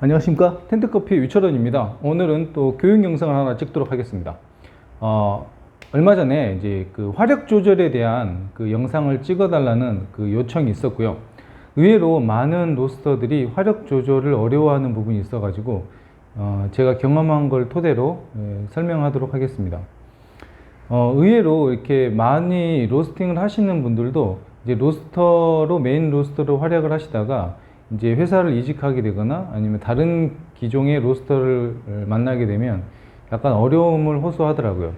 안녕하십니까? 텐트커피 위철원입니다. 오늘은 또 교육 영상을 하나 찍도록 하겠습니다. 어, 얼마 전에 이제 그 화력 조절에 대한 그 영상을 찍어 달라는 그 요청이 있었고요. 의외로 많은 로스터들이 화력 조절을 어려워하는 부분이 있어 가지고 어, 제가 경험한 걸 토대로 예, 설명하도록 하겠습니다. 어, 의외로 이렇게 많이 로스팅을 하시는 분들도 이제 로스터로 메인 로스터로 활약을 하시다가 이제 회사를 이직하게 되거나 아니면 다른 기종의 로스터를 만나게 되면 약간 어려움을 호소하더라고요.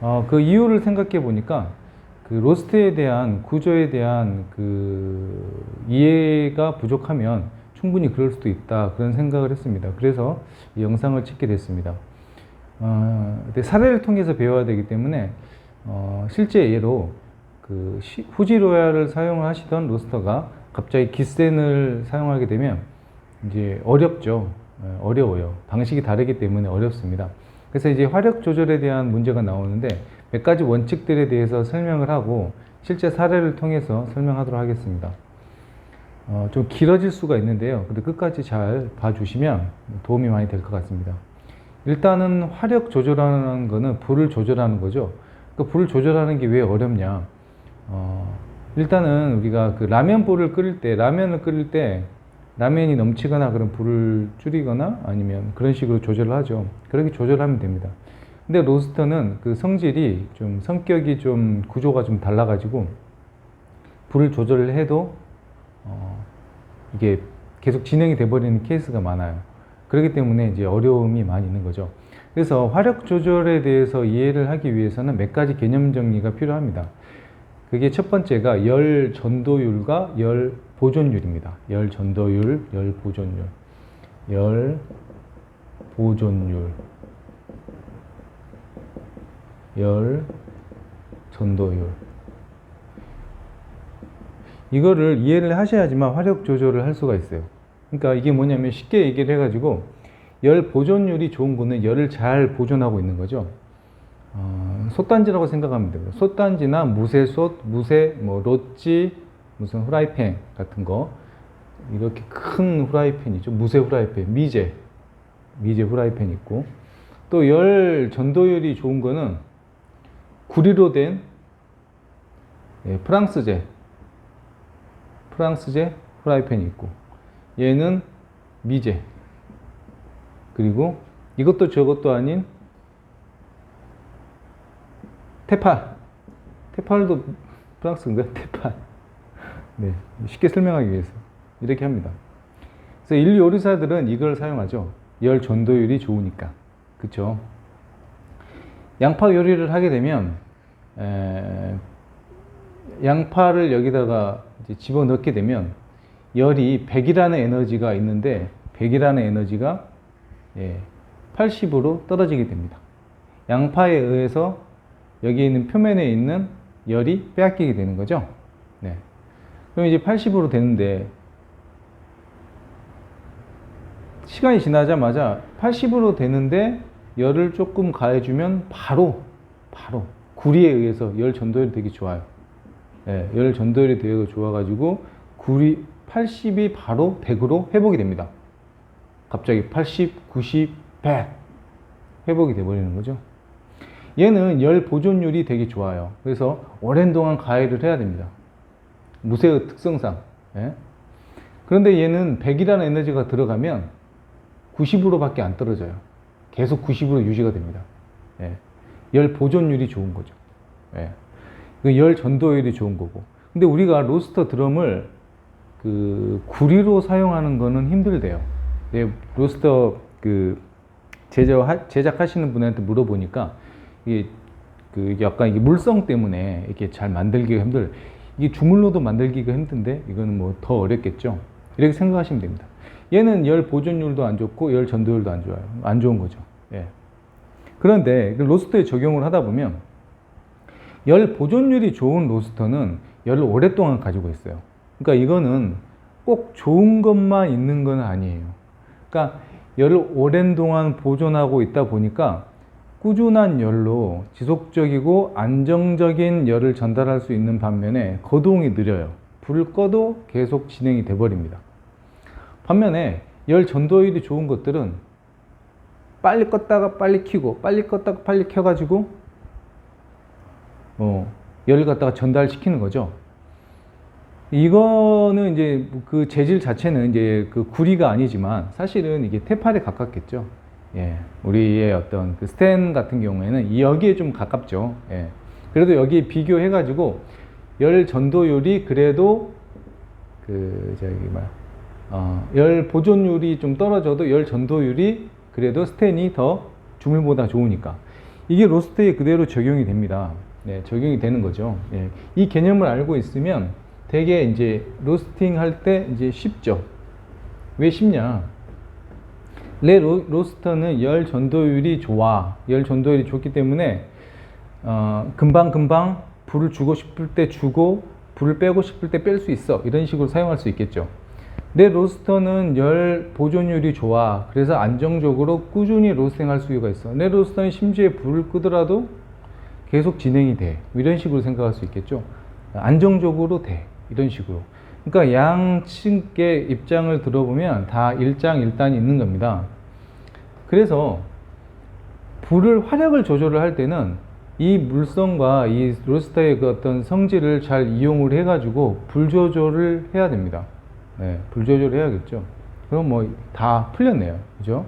어, 그 이유를 생각해 보니까 그 로스트에 대한 구조에 대한 그 이해가 부족하면 충분히 그럴 수도 있다 그런 생각을 했습니다. 그래서 이 영상을 찍게 됐습니다. 어, 사례를 통해서 배워야 되기 때문에 어, 실제 예로 그 시- 후지 로얄을 사용을 하시던 로스터가 갑자기 기센을 사용하게 되면 이제 어렵죠. 예, 어려워요. 방식이 다르기 때문에 어렵습니다. 그래서 이제 화력 조절에 대한 문제가 나오는데 몇 가지 원칙들에 대해서 설명을 하고 실제 사례를 통해서 설명하도록 하겠습니다. 어, 좀 길어질 수가 있는데요. 근데 끝까지 잘 봐주시면 도움이 많이 될 것 같습니다. 일단은 화력 조절하는 거는 불을 조절하는 거죠. 그 불을 조절하는 게 왜 어렵냐? 어, 일단은 우리가 그 라면 불을 끓일 때, 라면을 끓일 때 라면이 넘치거나 그런 불을 줄이거나 아니면 그런 식으로 조절을 하죠. 그렇게 조절하면 됩니다. 근데 로스터는 그 성질이 좀 성격이 좀 구조가 좀 달라가지고 불을 조절을 해도 어, 이게 계속 진행이 돼버리는 케이스가 많아요. 그렇기 때문에 이제 어려움이 많이 있는 거죠. 그래서 화력 조절에 대해서 이해를 하기 위해서는 몇 가지 개념 정리가 필요합니다. 그게 첫 번째가 열 전도율과 열 보존율입니다. 열 전도율, 열 보존율. 열 보존율. 열 전도율. 이거를 이해를 하셔야지만 화력 조절을 할 수가 있어요. 그러니까 이게 뭐냐면 쉽게 얘기를 해가지고 열 보존율이 좋은 거는 열을 잘 보존하고 있는 거죠. 어, 솥단지라고 생각하면 돼요. 솥단지나 무쇠솥, 무쇠, 뭐 롯지, 무슨 후라이팬 같은 거. 이렇게 큰 후라이팬 이죠. 무쇠 후라이팬, 미제, 미제 후라이팬 있고. 또 열 전도율이 좋은 거는 구리로 된 예, 프랑스제, 프랑스제 후라이팬이 있고. 얘는 미제. 그리고 이것도 저것도 아닌 테팔 테팔도 프랑스인가 테팔 네 쉽게 설명하기 위해서 이렇게 합니다. 그래서 인류 요리사들은 이걸 사용하죠. 열 전도율이 좋으니까. 그쵸? 양파 요리를 하게 되면 에, 양파를 여기다가 이제 집어 넣게 되면 열이 100이라는 에너지가 있는데 100이라는 에너지가 예, 80으로 떨어지게 됩니다. 양파에 의해서 여기 있는 표면에 있는 열이 빼앗기게 되는 거죠. 네. 그럼 이제 80으로 되는데 시간이 지나자마자 80으로 되는데 열을 조금 가해주면 바로 바로 구리에 의해서 열 전도율이 되게 좋아요. 예, 열 전도율이 되게 좋아가지고 구리 80이 바로 100으로 회복이 됩니다. 갑자기 80, 90, 100 회복이 돼버리는 거죠. 얘는 열 보존율이 되게 좋아요. 그래서 오랜 동안 가열을 해야 됩니다. 무쇠의 특성상. 예? 그런데 얘는 100이라는 에너지가 들어가면 90으로밖에 안 떨어져요. 계속 90으로 유지가 됩니다. 예. 열 보존율이 좋은 거죠. 예. 그열 전도율이 좋은 거고. 근데 우리가 로스터 드럼을 그 구리로 사용하는 거는 힘들대요. 네, 로스터 그 제작 제작하시는 분한테 물어보니까 이게 그 약간 이게 물성 때문에 이렇게 잘 만들기가 힘들. 이게 주물로도 만들기가 힘든데 이거는 뭐 더 어렵겠죠. 이렇게 생각하시면 됩니다. 얘는 열 보존율도 안 좋고 열 전도율도 안 좋아요. 안 좋은 거죠. 예. 그런데 그 로스터에 적용을 하다 보면 열 보존율이 좋은 로스터는 열을 오랫동안 가지고 있어요. 그러니까 이거는 꼭 좋은 것만 있는 건 아니에요. 그러니까 열을 오랜 동안 보존하고 있다 보니까 꾸준한 열로 지속적이고 안정적인 열을 전달할 수 있는 반면에 거동이 느려요. 불을 꺼도 계속 진행이 돼 버립니다. 반면에 열 전도율이 좋은 것들은 빨리 껐다가 빨리 켜고 빨리 껐다가 빨리 켜가지고 어, 열을 갖다가 전달시키는 거죠. 이거는 이제 그 재질 자체는 이제 그 구리가 아니지만 사실은 이게 테팔에 가깝겠죠. 예. 우리의 어떤 그 스텐 같은 경우에는 여기에 좀 가깝죠. 예. 그래도 여기 비교해가지고 열 전도율이 그래도 그 저기 뭐야 어, 열 보존율이 좀 떨어져도 열 전도율이 그래도 스텐이 더 주물보다 좋으니까 이게 로스트에 그대로 적용이 됩니다. 네, 적용이 되는 거죠. 예. 이 개념을 알고 있으면 되게 이제 로스팅 할 때 이제 쉽죠. 왜 쉽냐? 레 로, 로스터는 열 전도율이 좋아. 열 전도율이 좋기 때문에 어, 금방 금방 불을 주고 싶을 때 주고 불을 빼고 싶을 때 뺄 수 있어. 이런 식으로 사용할 수 있겠죠. 내 로스터는 열 보존율이 좋아. 그래서 안정적으로 꾸준히 로스팅할 수가 있어. 내 로스터는 심지어 불을 끄더라도 계속 진행이 돼. 이런 식으로 생각할 수 있겠죠. 안정적으로 돼. 이런 식으로. 그러니까 양측의 입장을 들어보면 다 일장일단이 있는 겁니다. 그래서 불을 화력을 조절을 할 때는 이 물성과 이 로스터의 그 어떤 성질을 잘 이용을 해가지고 불 조절을 해야 됩니다. 네, 불 조절을 해야겠죠. 그럼 뭐 다 풀렸네요. 그죠?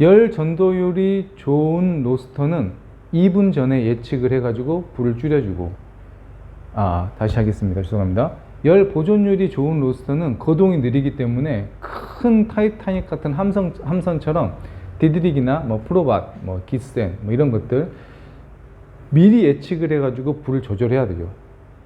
열 전도율이 좋은 로스터는 2분 전에 예측을 해가지고 불을 줄여주고 아 다시 하겠습니다. 죄송합니다. 열 보존율이 좋은 로스터는 거동이 느리기 때문에 큰 타이타닉 같은 함선, 함선처럼 디드릭이나 뭐 프로밭, 뭐 기센 뭐 이런 것들 미리 예측을 해가지고 불을 조절해야 되죠.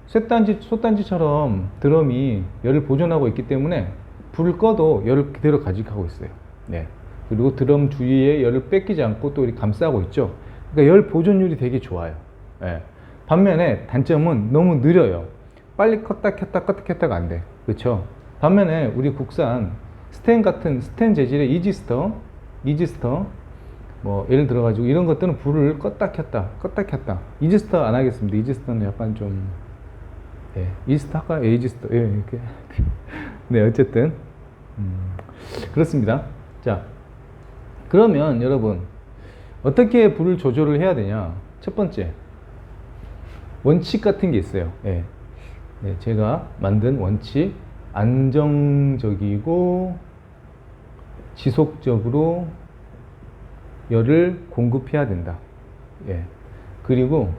쇳단지, 솥단지처럼 드럼이 열을 보존하고 있기 때문에 불을 꺼도 열을 그대로 가직하고 있어요. 네. 그리고 드럼 주위에 열을 뺏기지 않고 또 감싸고 있죠. 그러니까 열 보존율이 되게 좋아요. 예. 반면에 단점은 너무 느려요. 빨리 껐다 켰다 껐다 켰다가 안 돼. 그렇죠? 반면에 우리 국산 스텐 같은 스텐 재질의 이지스터, 이지스터 뭐 예를 들어 가지고 이런 것들은 불을 껐다 켰다 껐다 켰다 이지스터 안 하겠습니다. 이지스터는 약간 좀 예, 이지스터 할까요? 예, 이지스터 예, 이렇게 네 어쨌든 음, 그렇습니다. 자 그러면 여러분 어떻게 불을 조절을 해야 되냐? 첫 번째 원칙 같은 게 있어요. 예. 네, 제가 만든 원칙 안정적이고 지속적으로 열을 공급해야 된다. 예. 그리고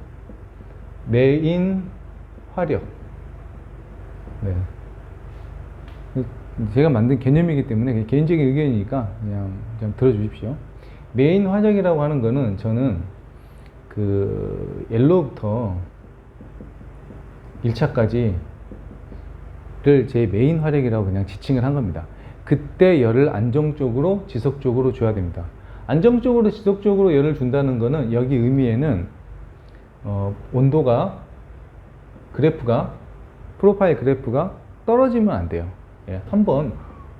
메인 화력. 네. 제가 만든 개념이기 때문에 개인적인 의견이니까 그냥 좀 들어주십시오. 메인 화력이라고 하는 거는 저는 그 옐로부터 1차까지를 제 메인 화력이라고 그냥 지칭을 한 겁니다. 그때 열을 안정적으로 지속적으로 줘야 됩니다. 안정적으로 지속적으로 열을 준다는 거는 여기 의미에는 어, 온도가 그래프가 프로파일 그래프가 떨어지면 안 돼요. 예, 한번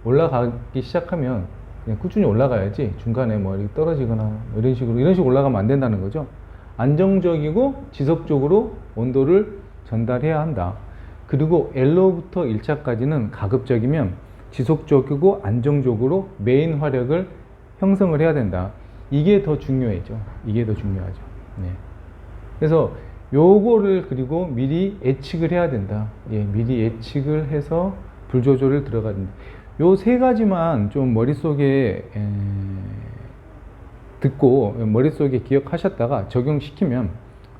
올라가기 시작하면 그냥 꾸준히 올라가야지 중간에 뭐 이렇게 떨어지거나 뭐 이런 식으로 이런 식으로 올라가면 안 된다는 거죠. 안정적이고 지속적으로 온도를 전달해야 한다. 그리고 L로부터 1차까지는 가급적이면 지속적이고 안정적으로 메인 화력을 형성을 해야 된다. 이게 더 중요해죠. 이게 더 중요하죠. 네. 그래서 요거를 그리고 미리 예측을 해야 된다. 예, 미리 예측을 해서 불 조절을 들어가야 된다. 요 세 가지만 좀 머릿속에 에, 듣고 머릿속에 기억하셨다가 적용시키면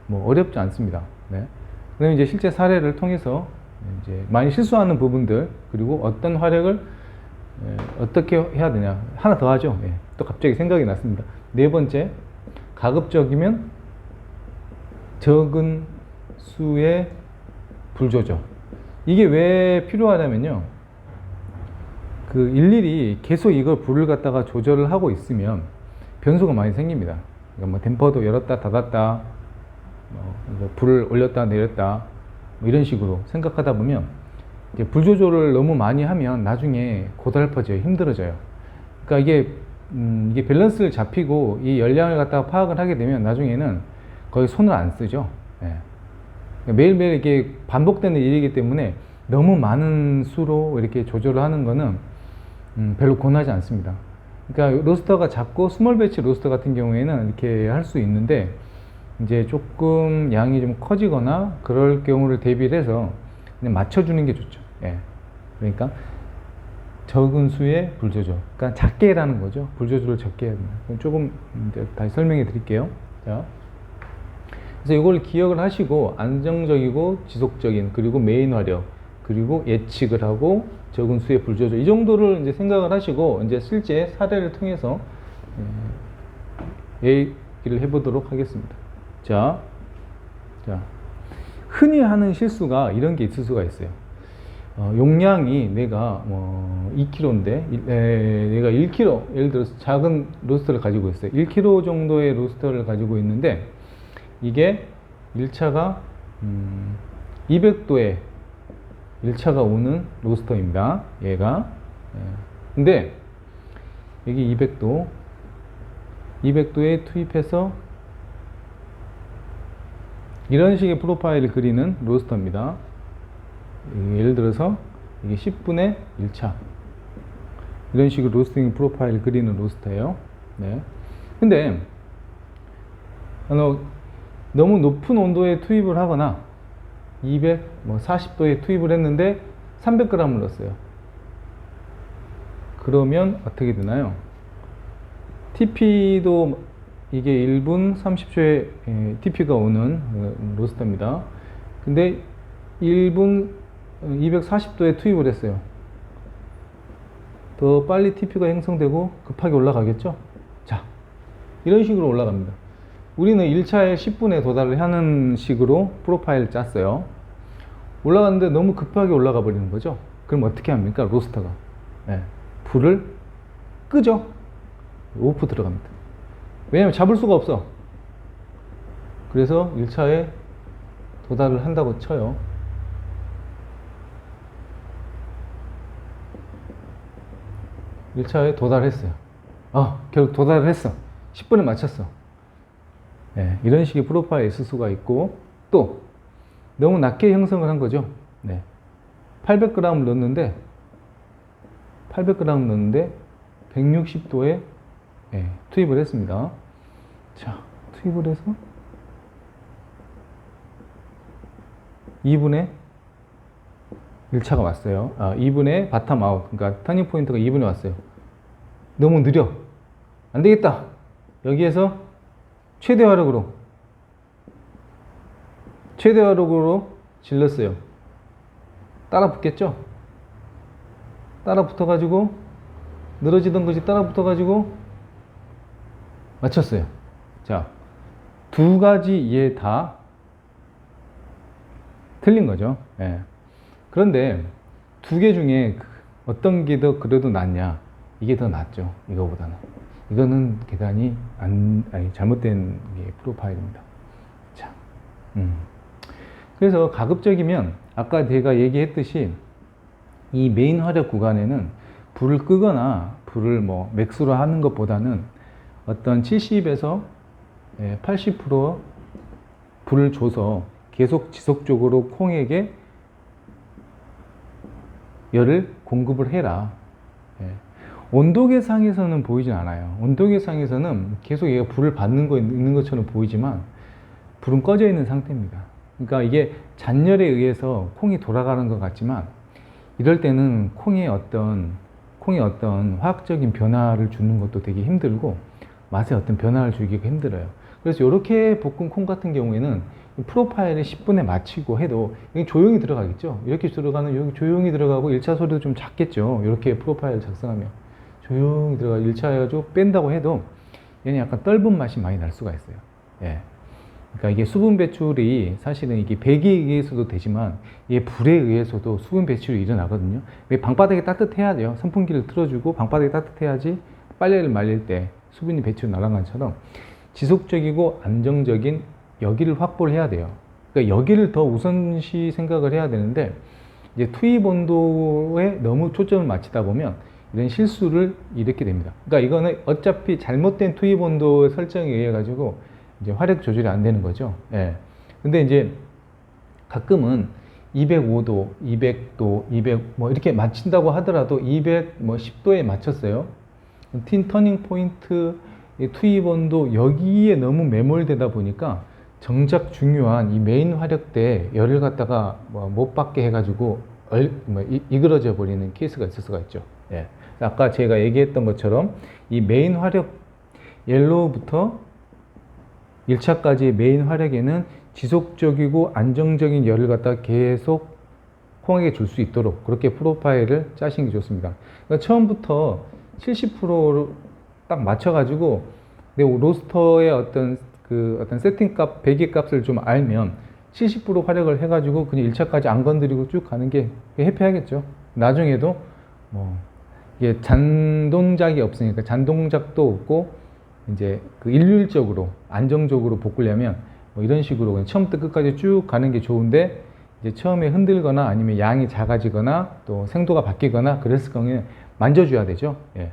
뭐 어렵지 않습니다. 네. 그럼 이제 실제 사례를 통해서 이제 많이 실수하는 부분들 그리고 어떤 화력을 예, 어떻게 해야 되냐 하나 더 하죠. 예, 또 갑자기 생각이 났습니다. 네 번째 가급적이면 적은 수의 불 조절. 이게 왜 필요하냐면요. 그 일일이 계속 이걸 불을 갖다가 조절을 하고 있으면 변수가 많이 생깁니다. 그러니까 뭐 댐퍼도 열었다 닫았다, 뭐 불을 올렸다 내렸다 뭐 이런 식으로 생각하다 보면 불 조절을 너무 많이 하면 나중에 고달퍼져요, 힘들어져요. 그러니까 이게 음, 이게 밸런스를 잡히고 이 열량을 갖다가 파악을 하게 되면 나중에는 거의 손을 안 쓰죠. 예. 매일매일 이렇게 반복되는 일이기 때문에 너무 많은 수로 이렇게 조절을 하는 거는 음, 별로 권하지 않습니다. 그러니까 로스터가 작고 스몰 배치 로스터 같은 경우에는 이렇게 할 수 있는데 이제 조금 양이 좀 커지거나 그럴 경우를 대비를 해서 그냥 맞춰주는 게 좋죠. 예. 그러니까 적은 수의 불 조절. 그러니까 작게 해라는 거죠. 불 조절을 적게 해야. 그럼 조금 이제 다시 설명해 드릴게요. 자. 그래서 이걸 기억을 하시고 안정적이고 지속적인 그리고 메인 화력 그리고 예측을 하고 적은 수의 불 조절 이 정도를 이제 생각을 하시고 이제 실제 사례를 통해서 예, 얘기를 해보도록 하겠습니다. 자, 자 흔히 하는 실수가 이런 게 있을 수가 있어요. 어, 용량이 내가 뭐 2kg인데 내가 1kg 예를 들어서 작은 로스터를 가지고 있어요. 1kg 정도의 로스터를 가지고 있는데 이게 1차가 음, 200도에 1차가 오는 로스터입니다. 얘가 예. 근데 여기 200도 200도에 투입해서 이런 식의 프로파일을 그리는 로스터입니다. 예를 들어서 이게 10분의 1차 이런 식으로 로스팅 프로파일 그리는 로스터예요. 네. 근데 어, 너무 높은 온도에 투입을 하거나 200, 뭐 40도에 투입을 했는데 300g을 넣었어요. 그러면 어떻게 되나요? TP도 이게 1분 30초에 TP가 오는 어, 로스터입니다. 근데 1분 240도에 투입을 했어요. 더 빨리 TP가 형성되고 급하게 올라가겠죠? 자, 이런 식으로 올라갑니다. 우리는 1차에 10분에 도달을 하는 식으로 프로파일을 짰어요. 올라갔는데 너무 급하게 올라가 버리는 거죠. 그럼 어떻게 합니까? 로스터가. 네. 불을 끄죠. 오프 들어갑니다. 왜냐면 잡을 수가 없어. 그래서 1차에 도달을 한다고 쳐요. 1차에 도달했어요. 아, 결국 도달을 했어. 10분에 맞췄어. 네, 이런 식의 프로파일이 있을 수가 있고, 또, 너무 낮게 형성을 한 거죠. 네. 800g을 넣었는데, 800g 넣었는데, 160도에 네, 투입을 했습니다. 자, 투입을 해서, 2분의 1차가 왔어요. 아, 2분의 바텀 아웃. 그러니까 터닝 포인트가 2분에 왔어요. 너무 느려. 안 되겠다. 여기에서 최대 화력으로 최대 화력으로 질렀어요. 따라 붙겠죠? 따라 붙어가지고 늘어지던 것이 따라 붙어가지고 맞췄어요. 자, 두 가지 얘다 틀린 거죠. 예. 그런데 두 개 중에 어떤 게 더 그래도 낫냐? 이게 더 낫죠. 이거보다는. 이거는 계산이 안, 아니, 잘못된 게 프로파일입니다. 자, 음. 그래서 가급적이면 아까 제가 얘기했듯이 이 메인 화력 구간에는 불을 끄거나 불을 뭐 맥스로 하는 것보다는 어떤 70에서 80% 불을 줘서 계속 지속적으로 콩에게 열을 공급을 해라. 예. 온도계상에서는 보이진 않아요. 온도계상에서는 계속 얘가 불을 받는 거 있는 것처럼 보이지만 불은 꺼져 있는 상태입니다. 그러니까 이게 잔열에 의해서 콩이 돌아가는 것 같지만 이럴 때는 콩의 어떤 콩의 어떤 화학적인 변화를 주는 것도 되게 힘들고 맛에 어떤 변화를 주기가 힘들어요. 그래서 이렇게 볶은 콩 같은 경우에는 프로파일을 10분에 마치고 해도 조용히 들어가겠죠. 이렇게 들어가는 조용히 들어가고 1차 소리도 좀 작겠죠. 이렇게 프로파일 작성하면 조용히 들어가 1차 해가지고 뺀다고 해도 얘는 약간 떫은 맛이 많이 날 수가 있어요. 예. 그러니까 이게 수분 배출이 사실은 이게 배기에 의해서도 되지만 이게 불에 의해서도 수분 배출이 일어나거든요. 왜 방바닥이 따뜻해야 돼요. 선풍기를 틀어주고 방바닥이 따뜻해야지 빨래를 말릴 때 수분이 배출 나간 것처럼 지속적이고 안정적인 여기를 확보를 해야 돼요. 그러니까 여기를 더 우선시 생각을 해야 되는데 이제 투입 온도에 너무 초점을 맞추다 보면 이런 실수를 일으키게 됩니다. 그러니까 이거는 어차피 잘못된 투입 온도 설정에 의해 가지고 이제 화력 조절이 안 되는 거죠. 예. 근데 이제 가끔은 205도, 200도, 200 뭐 이렇게 맞춘다고 하더라도 200 뭐 10도에 맞췄어요. 틴 터닝 포인트, 이 투입 온도 여기에 너무 매몰되다 보니까 정작 중요한 이 메인 화력대 열을 갖다가 뭐못 받게 해가지고 얼, 뭐 이, 이그러져 버리는 케이스가 있을 수가 있죠. 예. 아까 제가 얘기했던 것처럼 이 메인 화력 옐로우부터 1차까지 메인 화력에는 지속적이고 안정적인 열을 갖다 계속 콩에게 줄 수 있도록 그렇게 프로파일을 짜시는 게 좋습니다. 그러니까 처음부터 70%로 딱 맞춰가지고 내 로스터의 어떤 그 어떤 세팅 값, 배기 값을 좀 알면 70% 화력을 해가지고 그냥 1차까지 안 건드리고 쭉 가는 게 해피하겠죠. 나중에도 뭐 이게 잔동작이 없으니까 잔동작도 없고 이제 그 일률적으로 안정적으로 볶으려면 뭐 이런 식으로 그냥 처음부터 끝까지 쭉 가는 게 좋은데 이제 처음에 흔들거나 아니면 양이 작아지거나 또 생도가 바뀌거나 그랬을 경우에 만져줘야 되죠. 예.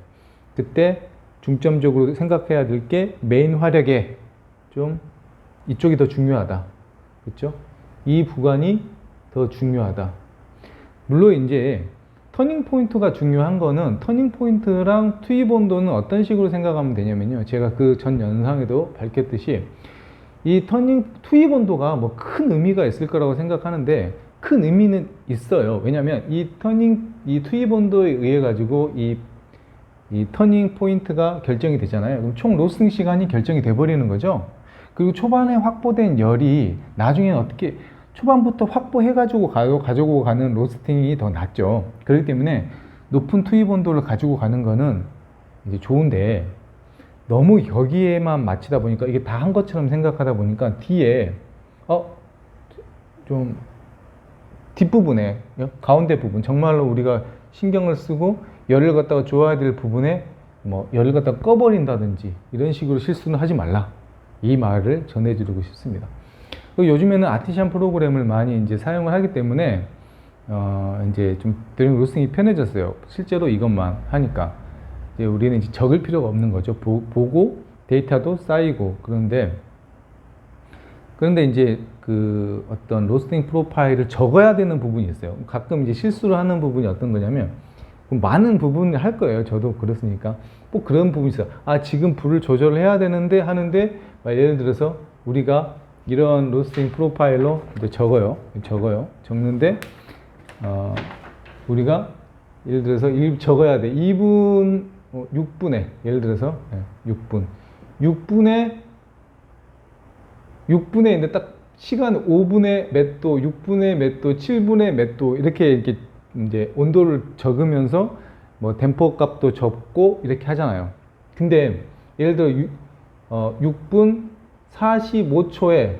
그때 중점적으로 생각해야 될 게 메인 화력에 좀 이쪽이 더 중요하다. 그렇죠? 이 구간이 더 중요하다. 물론 이제 터닝 포인트가 중요한 거는 터닝 포인트랑 투입 온도는 어떤 식으로 생각하면 되냐면요. 제가 그 전 영상에도 밝혔듯이 이 터닝 투입 온도가 뭐 큰 의미가 있을 거라고 생각하는데 큰 의미는 있어요. 왜냐하면 이 터닝 이 투입 온도에 의해 가지고 이, 이 터닝 포인트가 결정이 되잖아요. 그럼 총 로스팅 시간이 결정이 돼 버리는 거죠. 그리고 초반에 확보된 열이 나중에 어떻게 초반부터 확보해 가지고 가지고 가는 로스팅이 더 낫죠. 그렇기 때문에 높은 투입 온도를 가지고 가는 거는 이제 좋은데 너무 여기에만 맞추다 보니까 이게 다 한 것처럼 생각하다 보니까 뒤에 어좀 뒷부분에 가운데 부분 정말로 우리가 신경을 쓰고 열을 갖다가 줘야 될 부분에 뭐 열을 갖다가 꺼버린다든지 이런 식으로 실수는 하지 말라 이 말을 전해드리고 싶습니다. 그리고 요즘에는 아티션 프로그램을 많이 이제 사용을 하기 때문에 어 이제 좀 드링 로스팅이 편해졌어요. 실제로 이것만 하니까 이제 우리는 이제 적을 필요가 없는 거죠. 보, 보고 데이터도 쌓이고 그런데 그런데 이제 그 어떤 로스팅 프로파일을 적어야 되는 부분이 있어요. 가끔 이제 실수를 하는 부분이 어떤 거냐면 많은 부분을 할 거예요. 저도 그렇으니까 꼭 그런 부분이 있어요. 아 지금 불을 조절해야 되는데 하는데 예를 들어서 우리가 이런 로스팅 프로파일로 이제 적어요. 적어요. 적는데 어, 우리가 예를 들어서 일 적어야 돼. 2분 어, 6분에 예를 들어서 예, 6분 6분에 6분에 있는데 딱 시간 5분에 몇 도, 6분에 몇 도, 7분에 몇 도 이렇게 이렇게 이제 온도를 적으면서 뭐 댐퍼 값도 적고 이렇게 하잖아요. 근데 예를 들어 6, 어, 6분 45초에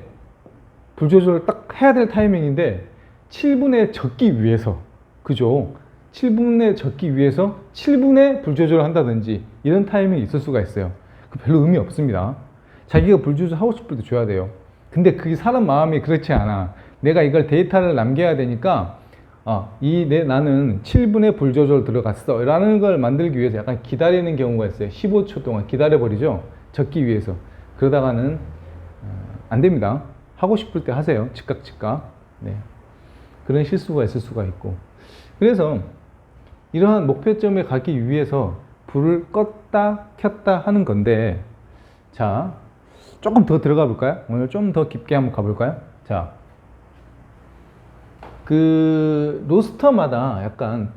불 조절을 딱 해야 될 타이밍인데 7분에 적기 위해서 그죠? 7분에 적기 위해서 7분에 불 조절을 한다든지 이런 타이밍이 있을 수가 있어요. 그 별로 의미 없습니다. 자기가 불 조절 하고 싶을 때 줘야 돼요. 근데 그게 사람 마음이 그렇지 않아. 내가 이걸 데이터를 남겨야 되니까 아, 이 내 나는 7분에 불 조절 들어갔어. 라는 걸 만들기 위해서 약간 기다리는 경우가 있어요. 15초 동안 기다려 버리죠. 적기 위해서. 그러다가는 어, 안 됩니다. 하고 싶을 때 하세요. 즉각 즉각. 네. 그런 실수가 있을 수가 있고. 그래서 이러한 목표점에 가기 위해서 불을 껐다 켰다 하는 건데 자 조금 더 들어가 볼까요? 오늘 좀 더 깊게 한번 가볼까요? 자, 그 로스터마다 약간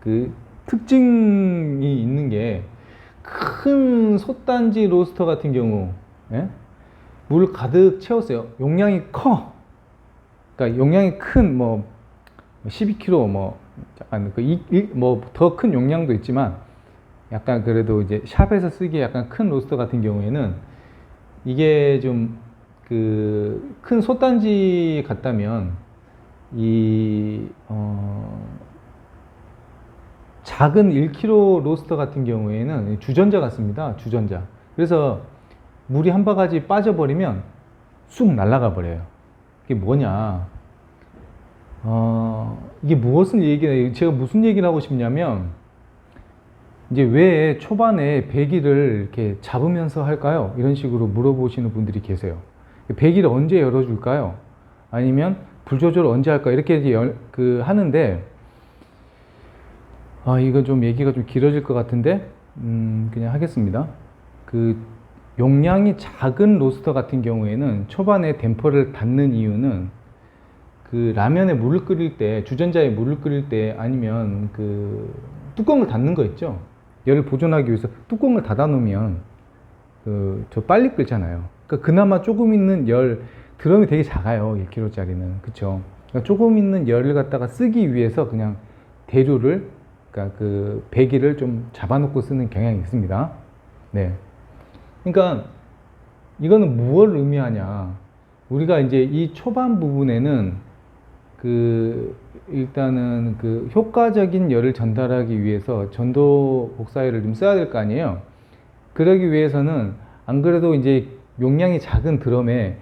그 특징이 있는 게 큰 솥단지 로스터 같은 경우 예? 물 가득 채웠어요. 용량이 커. 그러니까 용량이 큰 뭐 12kg 뭐 약간 그뭐더 큰 용량도 있지만 약간 그래도 이제 샵에서 쓰기에 약간 큰 로스터 같은 경우에는 이게 좀 그 큰 솥단지 같다면 이 어 작은 1kg 로스터 같은 경우에는 주전자 같습니다. 주전자. 그래서 물이 한 바가지 빠져버리면 쑥 날아가 버려요. 이게 뭐냐? 어, 이게 무엇을 얘기, 제가 무슨 얘기를 하고 싶냐면, 이제 왜 초반에 배기를 이렇게 잡으면서 할까요? 이런 식으로 물어보시는 분들이 계세요. 배기를 언제 열어줄까요? 아니면 불 조절 언제 할까? 이렇게 이제 열- 그 하는데 아 이거 좀 얘기가 좀 길어질 것 같은데 음 그냥 하겠습니다. 그 용량이 작은 로스터 같은 경우에는 초반에 댐퍼를 닫는 이유는 그 라면에 물을 끓일 때 주전자에 물을 끓일 때 아니면 그 뚜껑을 닫는 거 있죠? 열을 보존하기 위해서 뚜껑을 닫아 놓으면 그 저 빨리 끓잖아요. 그러니까 그나마 조금 있는 열 드럼이 되게 작아요 1kg짜리는. 그쵸? 그러니까 조금 있는 열을 갖다가 쓰기 위해서 그냥 대류를 그러니까 그 배기를 좀 잡아놓고 쓰는 경향이 있습니다. 네. 그러니까 이거는 무엇을 의미하냐? 우리가 이제 이 초반 부분에는 그 일단은 그 효과적인 열을 전달하기 위해서 전도 복사열을 좀 써야 될 거 아니에요. 그러기 위해서는 안 그래도 이제 용량이 작은 드럼에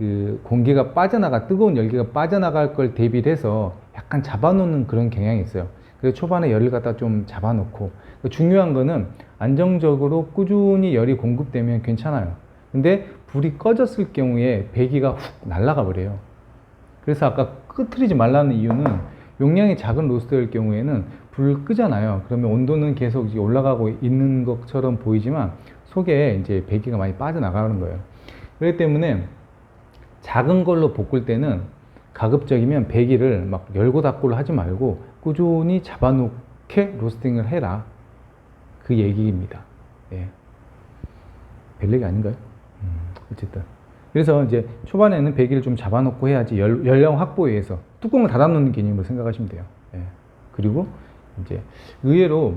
그 공기가 빠져나가 뜨거운 열기가 빠져나갈 걸 대비를 해서 약간 잡아놓는 그런 경향이 있어요. 그래서 초반에 열을 갖다 좀 잡아놓고 중요한 거는 안정적으로 꾸준히 열이 공급되면 괜찮아요. 근데 불이 꺼졌을 경우에 배기가 훅 날아가 버려요. 그래서 아까 끄트리지 말라는 이유는 용량이 작은 로스터일 경우에는 불을 끄잖아요. 그러면 온도는 계속 올라가고 있는 것처럼 보이지만 속에 이제 배기가 많이 빠져나가는 거예요. 그렇기 때문에 작은 걸로 볶을 때는 가급적이면 배기를 막 열고 닫고를 하지 말고 꾸준히 잡아놓게 로스팅을 해라. 그 얘기입니다. 예. 별 얘기 아닌가요? 음, 어쨌든. 그래서 이제 초반에는 배기를 좀 잡아놓고 해야지 열, 열량 확보에 의해서 뚜껑을 닫아놓는 개념으로 생각하시면 돼요. 예. 그리고 이제 의외로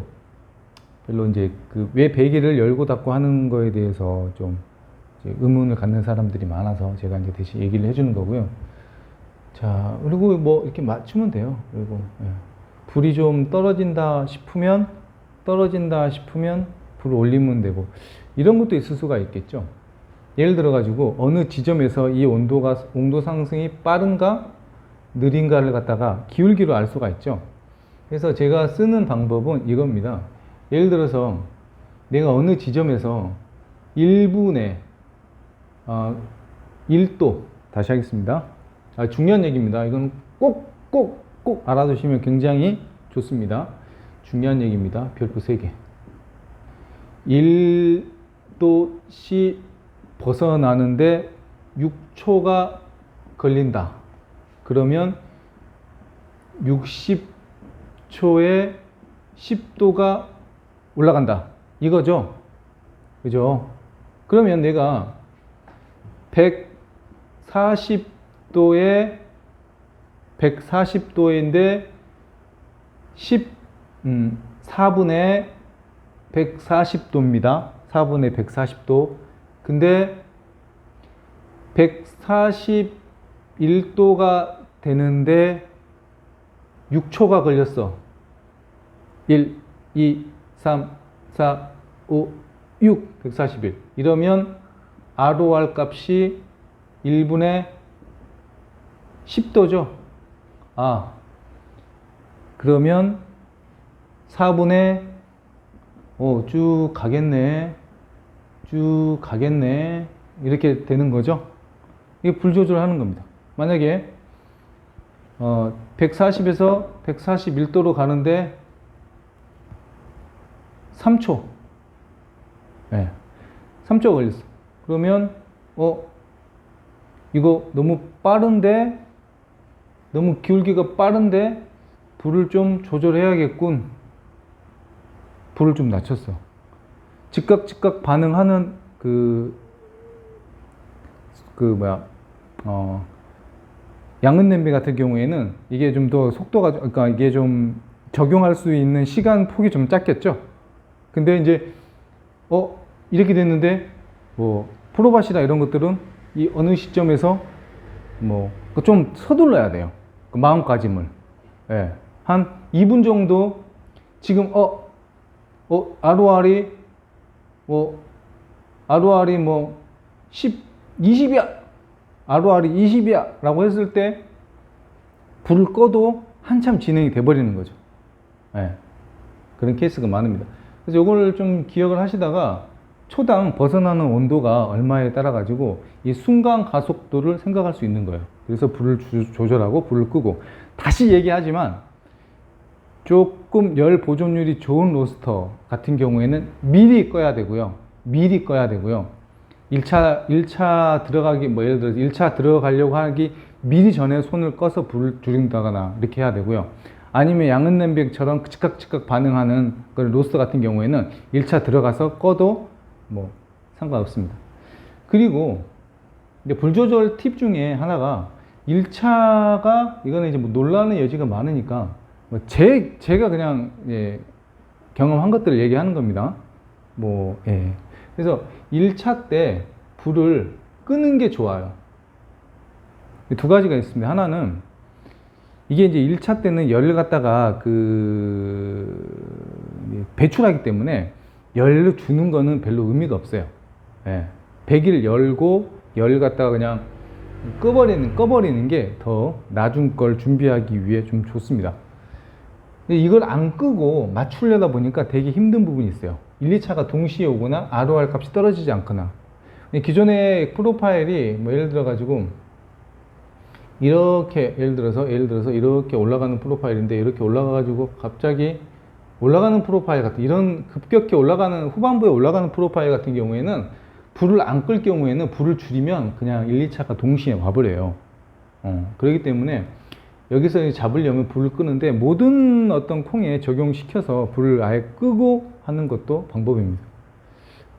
별로 이제 그 왜 배기를 열고 닫고 하는 거에 대해서 좀 의문을 갖는 사람들이 많아서 제가 이제 대신 얘기를 해주는 거고요. 자, 그리고 뭐 이렇게 맞추면 돼요. 그리고 예. 불이 좀 떨어진다 싶으면 떨어진다 싶으면 불을 올리면 되고 이런 것도 있을 수가 있겠죠. 예를 들어 가지고 어느 지점에서 이 온도가 온도 상승이 빠른가 느린가를 갖다가 기울기로 알 수가 있죠. 그래서 제가 쓰는 방법은 이겁니다. 예를 들어서 내가 어느 지점에서 1분에 어, 1도 다시 하겠습니다. 아, 중요한 얘기입니다. 이건 꼭 꼭 꼭 알아두시면 굉장히 좋습니다. 중요한 얘기입니다. 별표 3개. 1도씨 벗어나는데 6초가 걸린다. 그러면 60초에 10도가 올라간다. 이거죠? 그죠? 그러면 내가 140도에 140도인데 10, 음, 4분의 140도입니다. 4분의 140도. 근데 141도가 되는데 6초가 걸렸어. 1, 2, 3, 4, 5, 6, 141. 이러면 ROR 값이 1분의 10도죠. 아, 그러면 4분의 어, 쭉 가겠네. 쭉 가겠네. 이렇게 되는 거죠. 이게 불 조절하는 겁니다. 만약에 어, 140에서 141도로 가는데 3초. 네. 3초 걸렸어. 그러면 어 이거 너무 빠른데 너무 기울기가 빠른데 불을 좀 조절해야겠군. 불을 좀 낮췄어. 즉각 즉각 반응하는 그, 그 뭐야, 어, 양은 냄비 같은 경우에는 이게 좀 더 속도가, 그러니까 이게 좀 적용할 수 있는 시간 폭이 좀 짧겠죠? 근데 이제, 어, 이렇게 됐는데, 뭐, 프로바시나 이런 것들은 이 어느 시점에서 뭐, 좀 서둘러야 돼요. 그 마음가짐을. 예. 한 2분 정도 지금, 어, 어, ROR이 뭐 ROR이 뭐 10, 20이야. ROR이 20이야. 라고 했을 때 불을 꺼도 한참 진행이 돼 버리는 거죠. 예. 그런 케이스가 많습니다. 그래서 이걸 좀 기억을 하시다가 초당 벗어나는 온도가 얼마에 따라 가지고 이 순간 가속도를 생각할 수 있는 거예요. 그래서 불을 주- 조절하고 불을 끄고 다시 얘기하지만 조금 열 보존율이 좋은 로스터 같은 경우에는 미리 꺼야 되고요. 미리 꺼야 되고요. 1차, 1차 들어가기, 뭐 예를 들어서 1차 들어가려고 하기 미리 전에 손을 꺼서 불을 줄인다거나 이렇게 해야 되고요. 아니면 양은 냄비처럼 즉각 즉각 반응하는 그 로스터 같은 경우에는 1차 들어가서 꺼도 뭐 상관없습니다. 그리고 이제 불 조절 팁 중에 하나가 1차가 이거는 이제 뭐 논란의 여지가 많으니까 뭐 제, 제가 그냥 예, 경험한 것들을 얘기하는 겁니다. 뭐, 예. 그래서 1차 때 불을 끄는 게 좋아요. 두 가지가 있습니다. 하나는 이게 이제 1차 때는 열을 갖다가 그 배출하기 때문에 열을 주는 거는 별로 의미가 없어요. 예. 배기를 열고 열 갖다가 그냥 꺼버리는, 꺼버리는 게 더 나중 걸 준비하기 위해 좀 좋습니다. 이걸 안 끄고 맞추려다 보니까 되게 힘든 부분이 있어요. 1, 2차가 동시에 오거나 ROR 값이 떨어지지 않거나. 기존의 프로파일이 뭐 예를 들어 가지고 이렇게 예를 들어서 예를 들어서 이렇게 올라가는 프로파일인데 이렇게 올라가 가지고 갑자기 올라가는 프로파일 같은 이런 급격히 올라가는 후반부에 올라가는 프로파일 같은 경우에는 불을 안 끌 경우에는 불을 줄이면 그냥 1, 2차가 동시에 와버려요. 어, 그렇기 때문에 여기서 잡으려면 불을 끄는데 모든 어떤 콩에 적용시켜서 불을 아예 끄고 하는 것도 방법입니다.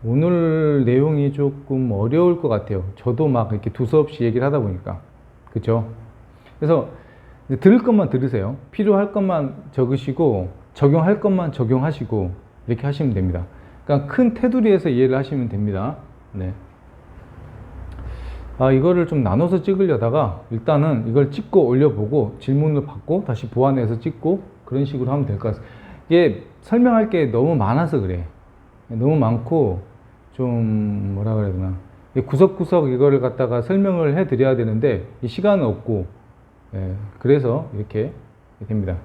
오늘 내용이 조금 어려울 것 같아요. 저도 막 이렇게 두서없이 얘기를 하다 보니까. 그죠? 그래서 들을 것만 들으세요. 필요할 것만 적으시고, 적용할 것만 적용하시고, 이렇게 하시면 됩니다. 그러니까 큰 테두리에서 이해를 하시면 됩니다. 네. 아, 이거를 좀 나눠서 찍으려다가 일단은 이걸 찍고 올려보고 질문을 받고 다시 보완해서 찍고 그런 식으로 하면 될 것 같아요. 이게 설명할 게 너무 많아서 그래. 너무 많고 좀 뭐라 그래야 되나. 이 구석구석 이거를 갖다가 설명을 해 드려야 되는데 이 시간은 없고 예, 그래서 이렇게 됩니다.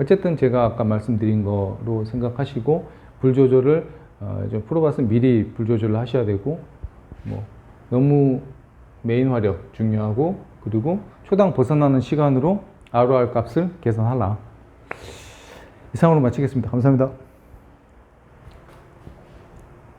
어쨌든 제가 아까 말씀드린 거로 생각하시고 불 조절을 어, 좀 풀어봤으면 미리 불 조절을 하셔야 되고 뭐 너무 메인 화력 중요하고 그리고 초당 벗어나는 시간으로 ROR 값을 계산하라. 이상으로 마치겠습니다. 감사합니다.